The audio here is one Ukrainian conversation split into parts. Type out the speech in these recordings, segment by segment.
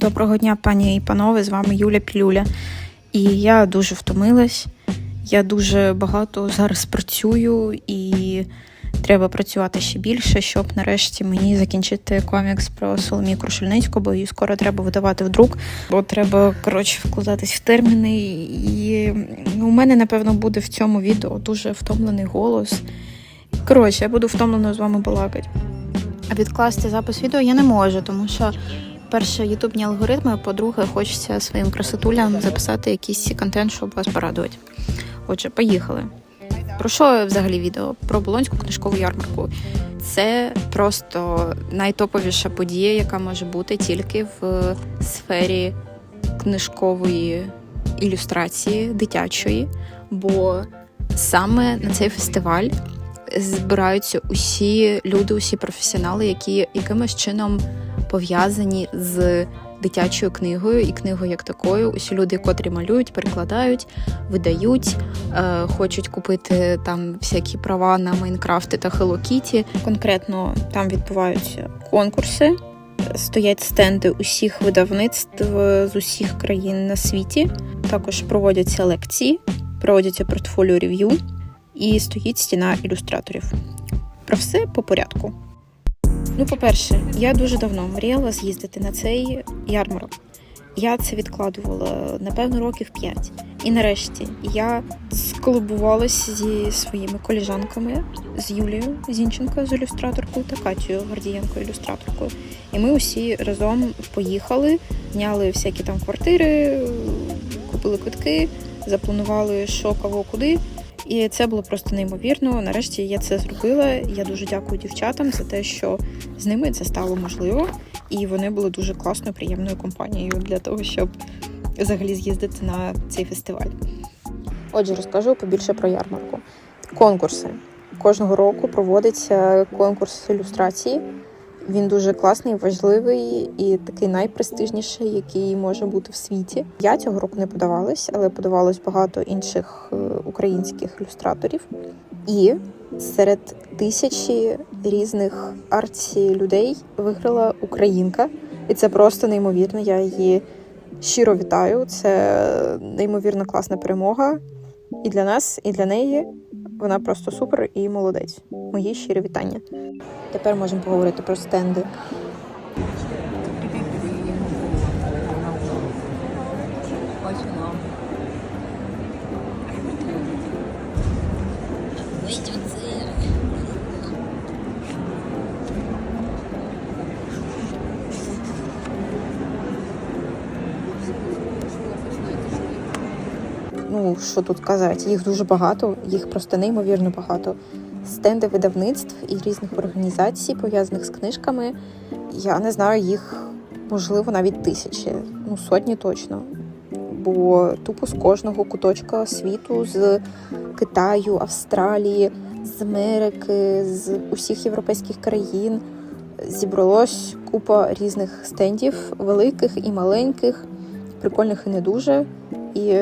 Доброго дня, пані і панове. З вами Юля Пілюля. І я дуже втомилась. Я дуже багато зараз працюю і треба працювати ще більше, щоб нарешті мені закінчити комікс про Соломію Крушельницьку, бо її скоро треба видавати в друк, бо треба коротше вкладатись в терміни. І ну, у мене, напевно, буде в цьому відео дуже втомлений голос. Коротше, я буду втомлено з вами балакати. А відкласти запис відео я не можу, тому що. Перше, ютубні алгоритми, по-друге, хочеться своїм красотулям записати якийсь контент, щоб вас порадувати. Отже, поїхали. Про що взагалі відео? Про Болонську книжкову ярмарку. Це просто найтоповіша подія, яка може бути тільки в сфері книжкової ілюстрації дитячої, бо саме на цей фестиваль збираються усі люди, усі професіонали, які якимось чином пов'язані з дитячою книгою і книгою як такою. Усі люди, котрі малюють, перекладають, видають, е, хочуть купити там всякі права на Майнкрафти та Hello Kitty. Конкретно там відбуваються конкурси. Стоять стенди усіх видавництв з усіх країн на світі. Також проводяться лекції, проводяться портфоліо рев'ю і стоїть стіна ілюстраторів. Про все по порядку. Ну, по-перше, я дуже давно мріяла з'їздити на цей ярмарок. Я це відкладувала напевно років 5. І нарешті я сколобувалася зі своїми коліжанками, з Юлією Зінченко з ілюстраторкою та Катією Гордієнко ілюстраторкою. І ми усі разом поїхали, зняли всякі там квартири, купили квитки, запланували, що кого куди. І це було просто неймовірно. Нарешті я це зробила. Я дуже дякую дівчатам за те, що з ними це стало можливо, і вони були дуже класною, приємною компанією для того, щоб взагалі з'їздити на цей фестиваль. Отже, розкажу побільше про ярмарку. Конкурси кожного року проводиться конкурс ілюстрації. Він дуже класний, важливий і такий найпрестижніший, який може бути в світі. Я цього року не подавалась, але подавалось багато інших е, українських ілюстраторів. І серед тисячі різних арці людей виграла українка, і це просто неймовірно. Я її щиро вітаю. Це неймовірно класна перемога і для нас, і для неї. Вона просто супер і молодець. Мої щирі вітання. Тепер можемо поговорити про стенди. Ну, що тут казати, їх дуже багато, їх просто неймовірно багато. Стенди видавництв і різних організацій, пов'язаних з книжками. Я не знаю, їх можливо навіть тисячі, ну сотні точно. Бо тупо з кожного куточка світу, з Китаю, Австралії, з Америки, з усіх європейських країн зібралось купа різних стендів, великих і маленьких, прикольних і не дуже. І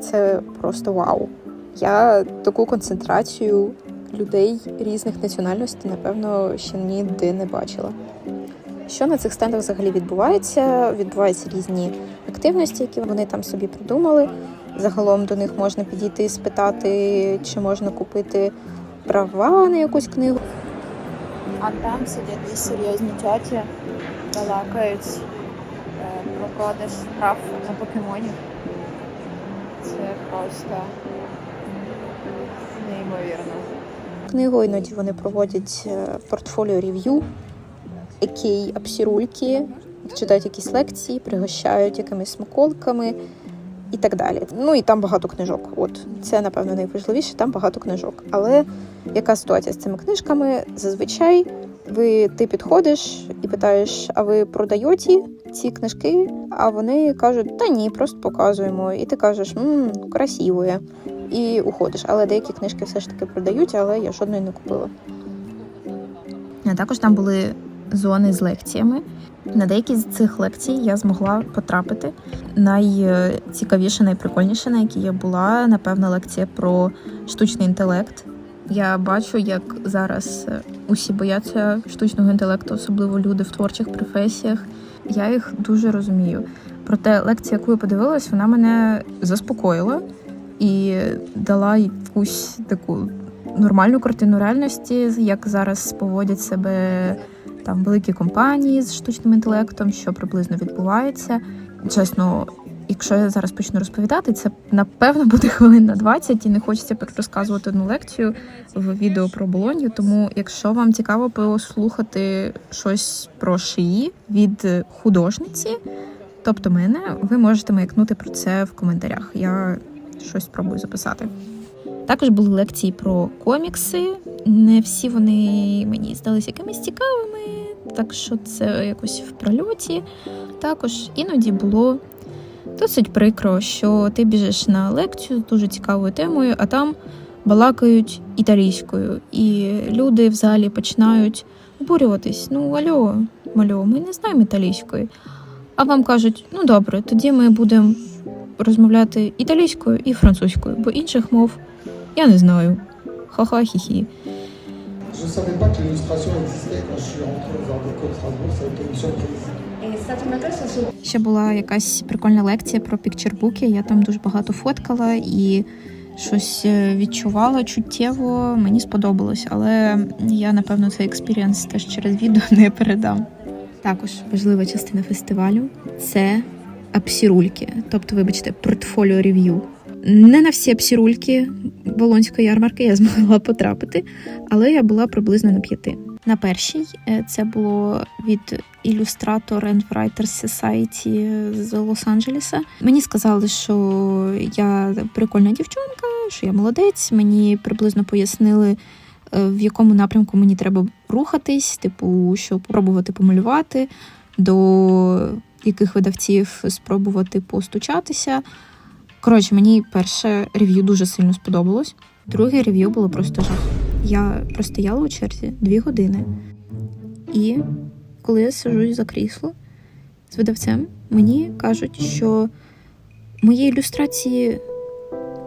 це просто вау. Я таку концентрацію людей різних національностей, напевно, ще ніде не бачила. Що на цих стендах взагалі відбувається? Відбуваються різні активності, які вони там собі придумали. Загалом до них можна підійти і спитати, чи можна купити права на якусь книгу. А там сидять дві серйозні тьоті, балакають е, про продаж прав на покемонів. Це просто неймовірно. Книгу іноді вони проводять е, портфоліо рев'ю, які абсірульки, читають якісь лекції, пригощають якимись смаколиками і так далі. Ну і там багато книжок. От це, напевно, найважливіше, там багато книжок. Але яка ситуація з цими книжками? Зазвичай ви ти підходиш і питаєш, а ви продаєте ці книжки? А вони кажуть, та ні, просто показуємо. І ти кажеш, мм, красиве. І уходиш. Але деякі книжки все ж таки продають, але я жодної не купила. А також там були зони з лекціями. На деякі з цих лекцій я змогла потрапити. Найцікавіше, найприкольніше, на якій я була, напевно, лекція про штучний інтелект. Я бачу, як зараз е, усі бояться штучного інтелекту, особливо люди в творчих професіях. Я їх дуже розумію. Проте лекція, яку я подивилась, вона мене заспокоїла і дала якусь таку нормальну картину реальності, як зараз поводять себе там великі компанії з штучним інтелектом, що приблизно відбувається. Чесно, якщо я зараз почну розповідати, це напевно буде хвилин на 20 і не хочеться розказувати одну лекцію в відео про Болонью. Тому, якщо вам цікаво послухати щось про шиї від художниці, тобто мене, ви можете маякнути про це в коментарях. Я щось спробую записати. Також були лекції про комікси. Не всі вони мені здалися якимись цікавими, так що це якось в прольоті. Також іноді було досить прикро, що ти біжиш на лекцію з дуже цікавою темою, а там балакають італійською, і люди в залі починають обурюватись. Ну, альо, мальо, ми не знаємо італійської. А вам кажуть, ну добре, тоді ми будемо розмовляти італійською і французькою, бо інших мов я не знаю. Ха-ха-хі-хі. Je ne savais pas que l'illustration existait quand je suis rentré dans un déco de Strasbourg, ça a été une surprise. Ще була якась прикольна лекція про пікчербуки. Я там дуже багато фоткала і щось е, відчувала чуттєво. Мені сподобалось, але я напевно цей експірієнс теж через відео не передам. Також важлива частина фестивалю це апсірульки, тобто, вибачте, портфоліо рев'ю. Не на всі апсірульки Болонської ярмарки я змогла потрапити, але я була приблизно на п'яти. На першій е, це було від Illustrator and Writers Society з Лос-Анджелеса. Мені сказали, що я прикольна дівчинка, що я молодець. Мені приблизно пояснили, е, в якому напрямку мені треба рухатись, типу, що пробувати помалювати, до яких видавців спробувати постучатися. Коротше, мені перше рев'ю дуже сильно сподобалось. Друге рев'ю було просто жах. Я простояла у черзі дві години. І коли я сижу за крісло з видавцем, мені кажуть, що мої ілюстрації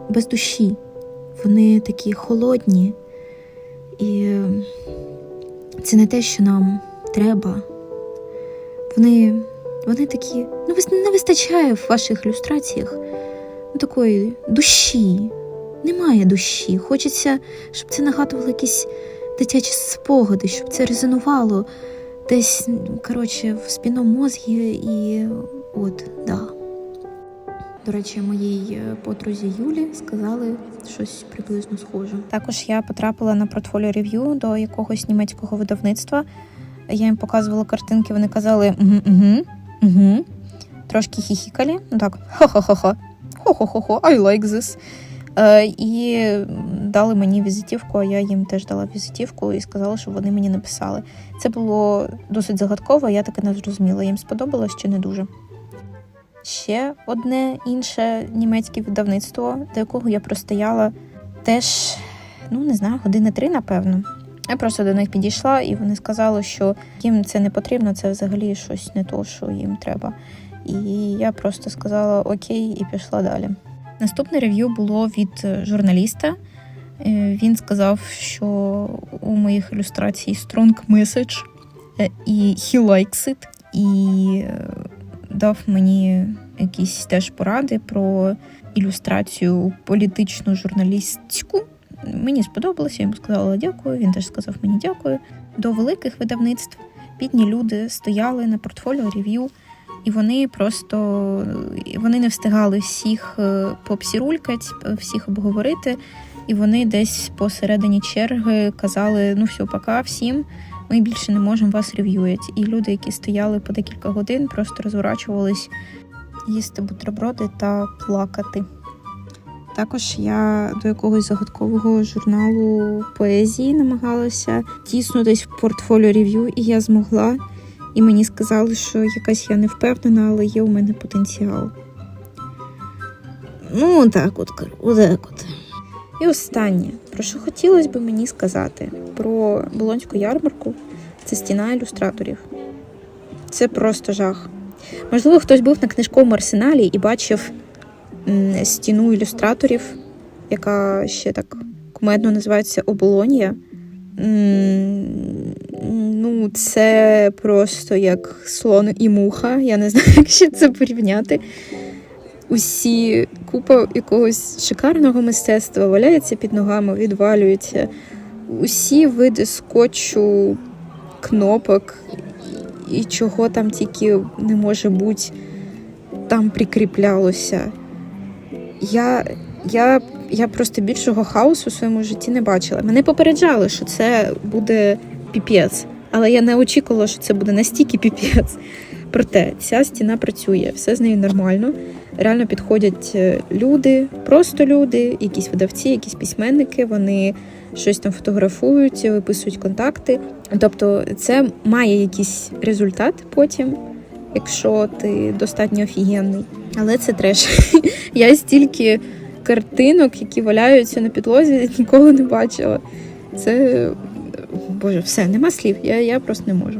без душі, вони такі холодні. І це не те, що нам треба. Вони, вони такі, ну, не вистачає в ваших ілюстраціях такої душі. Немає душі. Хочеться, щоб це нагадувало якісь дитячі спогади, щоб це резонувало десь, коротше, в спільному мозгі і от, да. До речі, моїй е, подрузі Юлі сказали щось приблизно схоже. Також я потрапила на портфоліо рев'ю до якогось німецького видавництва. Я їм показувала картинки, вони казали угу, угу, угу. Трошки хіхікалі. Ну так, хо-хо-хо-хо. Хо-хо-хо-хо, I like this. Е, і дали мені візитівку, а я їм теж дала візитівку і сказала, що вони мені написали. Це було досить загадково, я таки не зрозуміла. Їм сподобалось чи не дуже. Ще одне інше німецьке видавництво, до якого я простояла теж, ну не знаю, години три, напевно. Я просто до них підійшла, і вони сказали, що їм це не потрібно, це взагалі щось не то, що їм треба. І я просто сказала окей і пішла далі. Наступне рев'ю було від е, журналіста. Е, Він сказав, що у моїх ілюстрацій strong message е, і he likes it. І дав мені якісь теж поради про ілюстрацію політичну журналістську. Мені сподобалося, йому сказала дякую. Він теж сказав мені дякую. До великих видавництв бідні люди стояли на портфоліо рев'ю, і вони просто вони не встигали всіх е, пообсірулькать, всіх обговорити. І вони десь посередині черги казали: ну все, пока всім. Ми більше не можемо вас рев'ювати. І люди, які стояли по декілька годин, просто розворачувались їсти бутерброди та плакати. Також я до якогось загадкового журналу поезії намагалася тіснутись в портфоліо рев'ю, і я змогла. І мені сказали, що якась я не впевнена, але є у мене потенціал. Ну, так от, отак от. І останнє, про що хотілося б мені сказати про Болонську ярмарку, це стіна ілюстраторів. Це просто жах. Можливо, хтось був на книжковому арсеналі і бачив стіну ілюстраторів, яка ще так кумедно називається Оболонія. Ну, це просто як слон і муха. Я не знаю, як ще це порівняти. Усі купа якогось шикарного мистецтва валяється під ногами, відвалюється. Усі види скотчу, кнопок і чого там тільки не може бути, там прикріплялося. Я, я, я просто більшого хаосу у своєму житті не бачила. Мене попереджали, що це буде піпець, але я не очікувала, що це буде настільки піпець. Проте ця стіна працює, все з нею нормально. Реально підходять е, люди, просто люди, якісь видавці, якісь письменники. Вони щось там фотографують, виписують контакти. Тобто, це має якийсь результат потім, якщо ти достатньо офігенний. Але це треш. Я стільки картинок, які валяються на підлозі, ніколи не бачила. Це боже, все, нема слів. Я, я просто не можу.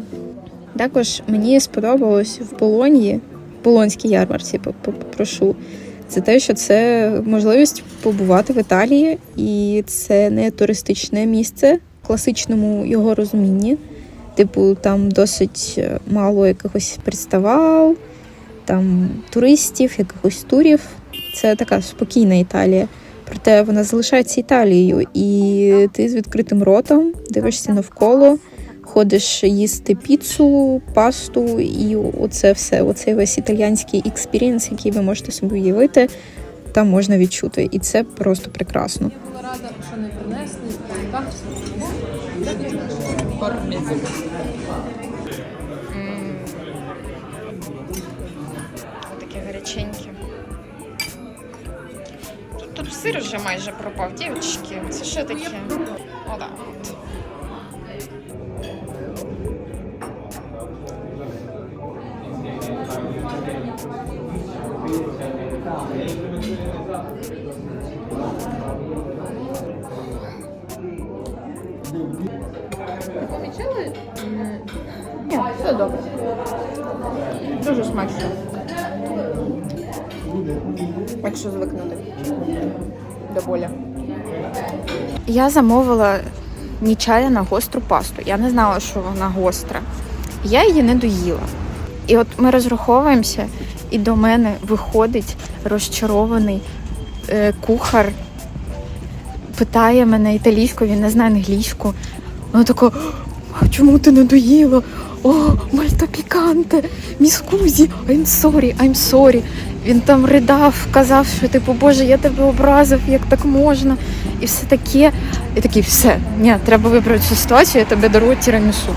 Також мені сподобалось в Болоньї, Болонській ярмарці, по- по- попрошу. Це те, що це можливість побувати в Італії, і це не туристичне місце в класичному його розумінні. Типу, там досить е, мало якихось представал, там туристів, якихось турів. Це така спокійна Італія. Проте вона залишається Італією, і ти з відкритим ротом дивишся навколо, ходиш їсти піцу, пасту, і оце все, оцей весь італіянський експірієнс, який ви можете собі уявити, там можна відчути. І це просто прекрасно. була рада, що не принесли, сир вже майже пропав, дівчатки. Це що таке? О, да. помічали? Ні, все добре. Дуже смачно. Якщо звикнути до боля. Я замовила нечаянно гостру пасту. Я не знала, що вона гостра. Я її не доїла. І от ми розраховуємося, і до мене виходить розчарований е, кухар, питає мене італійською, він не знає англійську. Вона така, «А чому ти не доїла? О, мальто піканте, міскузі, I'm sorry, I'm sorry. Він там ридав, казав, що типу, Боже, я тебе образив, як так можна, і все таке. І такий, все, ні, треба виправити цю ситуацію, я тебе дарую тірамісу.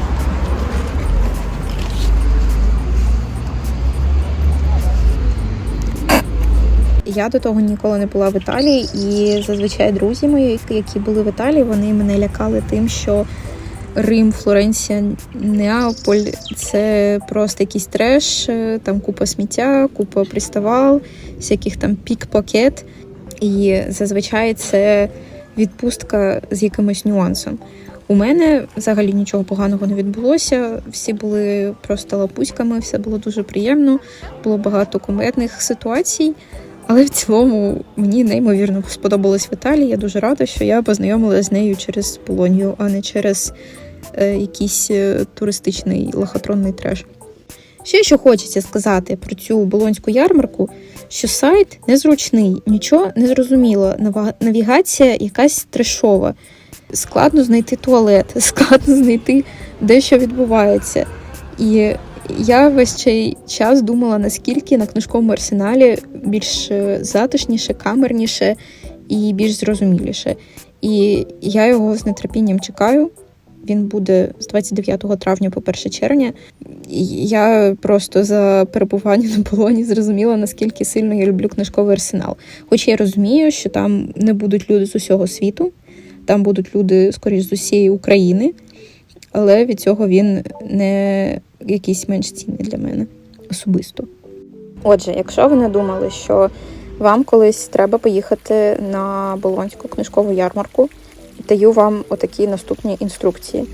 Я до того ніколи не була в Італії, і зазвичай друзі мої, які були в Італії, вони мене лякали тим, що Рим, Флоренція, Неаполь це просто якийсь треш, е, там купа сміття, купа приставал, всяких там пік-пакет. І зазвичай це відпустка з якимось нюансом. У мене взагалі нічого поганого не відбулося. Всі були просто лапуськами, все було дуже приємно, було багато кумедних ситуацій. Але в цілому мені неймовірно сподобалось в Італії. Я дуже рада, що я познайомилася з нею через Полонію, а не через е, якийсь е, туристичний лохотронний треш. Ще що хочеться сказати про цю болонську ярмарку, що сайт незручний, нічого не зрозуміло. Навігація якась трешова. Складно знайти туалет, складно знайти де що відбувається. І я весь цей час думала, наскільки на книжковому арсеналі більш е, затишніше, камерніше і більш зрозуміліше. І я його з нетерпінням чекаю. Він буде з 29 травня по 1 червня. Я просто за перебування на полоні зрозуміла, наскільки сильно я люблю книжковий арсенал. Хоч я розумію, що там не будуть люди з усього світу, там будуть люди, скоріш з усієї України, але від цього він не якийсь менш цінний для мене особисто. Отже, якщо ви не думали, що вам колись треба поїхати на Болонську книжкову ярмарку, даю вам отакі наступні інструкції.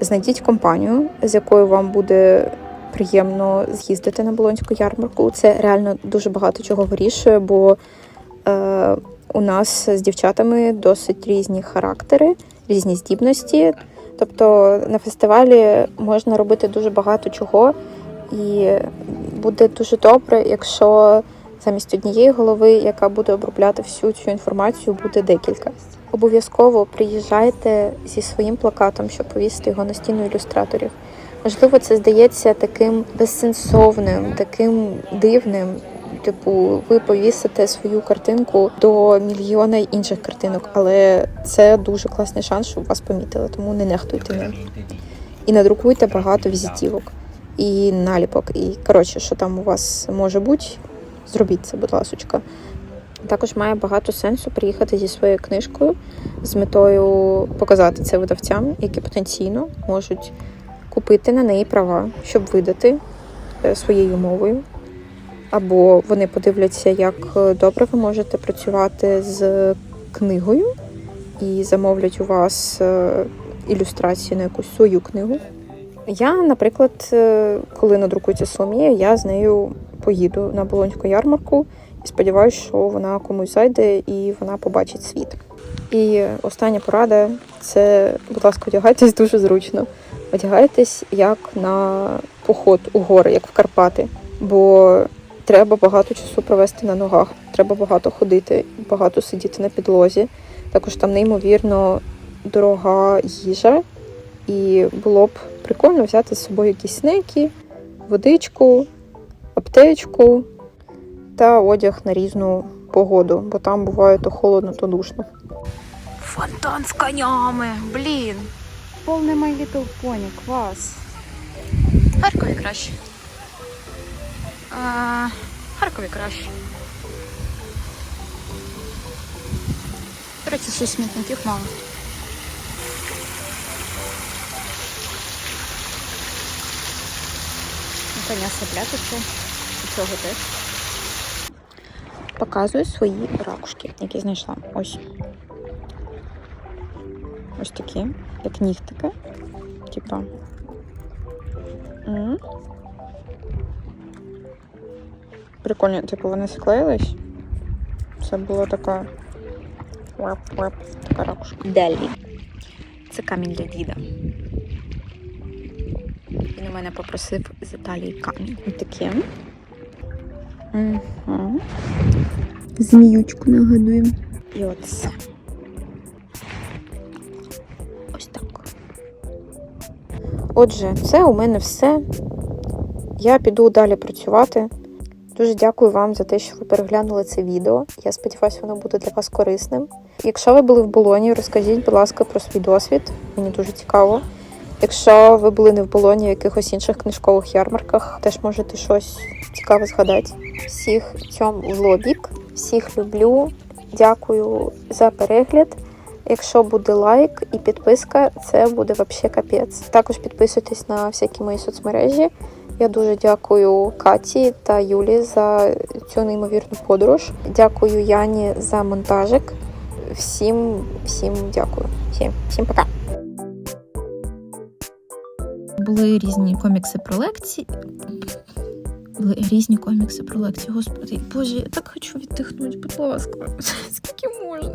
Знайдіть компанію, з якою вам буде приємно з'їздити на Болонську ярмарку. Це реально дуже багато чого вирішує, бо е, у нас з дівчатами досить різні характери, різні здібності. Тобто на фестивалі можна робити дуже багато чого, і буде дуже добре, якщо замість однієї голови, яка буде обробляти всю цю інформацію, буде декілька. Обов'язково приїжджайте зі своїм плакатом, щоб повісити його на стіну ілюстраторів. Можливо, це здається таким безсенсовним, таким дивним. Типу, ви повісите свою картинку до мільйона інших картинок, але це дуже класний шанс, щоб вас помітили, тому не нехтуйте ним. І надрукуйте багато візитівок і наліпок. І коротше, що там у вас може бути, зробіть це, будь ласочка. Також має багато сенсу приїхати зі своєю книжкою з метою показати це видавцям, які потенційно можуть купити на неї права, щоб видати е, своєю мовою. Або вони подивляться, як е, добре ви можете працювати з книгою і замовлять у вас е, ілюстрації на якусь свою книгу. Я, наприклад, е, коли надрукується Соломія, я з нею поїду на Болонську ярмарку і сподіваюся, що вона комусь зайде і вона побачить світ. І остання порада це, будь ласка, одягайтесь дуже зручно. Одягайтесь як на поход у гори, як в Карпати. Бо треба багато часу провести на ногах, треба багато ходити, багато сидіти на підлозі. Також там неймовірно дорога їжа, і було б прикольно взяти з собою якісь снеки, водичку, аптечку та одяг на різну погоду, бо там буває то холодно, то душно. Фонтан з конями, блін. Повний My Little Pony, клас. Харкові краще. Харкові краще. До речі, ще смітників мало. Ну, Коня саплятися, цього теж. Показую свої ракушки, які знайшла. Ось. Ось такі, як нігтики. Типа. Прикольно, типу, вони склеїлись. Це було така. Вап-вап, така ракушка. Далі. Це камінь для діда. Він у мене попросив з Італії камінь. Ось таке. Угу. Зміючку нагадуємо. І оце. Ось так. Отже, це у мене все. Я піду далі працювати. Дуже дякую вам за те, що ви переглянули це відео. Я сподіваюся, воно буде для вас корисним. Якщо ви були в Болоні, розкажіть, будь ласка, про свій досвід. Мені дуже цікаво. Якщо ви були не в Болоні, в якихось інших книжкових ярмарках, теж можете щось цікаве згадати. Всіх цьому в всіх люблю. Дякую за перегляд. Якщо буде лайк і підписка, це буде взагалі капець. Також підписуйтесь на всякі мої соцмережі. Я дуже дякую Каті та Юлі за цю неймовірну подорож. Дякую Яні за монтажик. Всім, всім дякую. Всім, всім пока. Були різні комікси про лекції. Були різні комікси про лекції. Господи, Боже, я так хочу віддихнути, будь ласка. Скільки можна?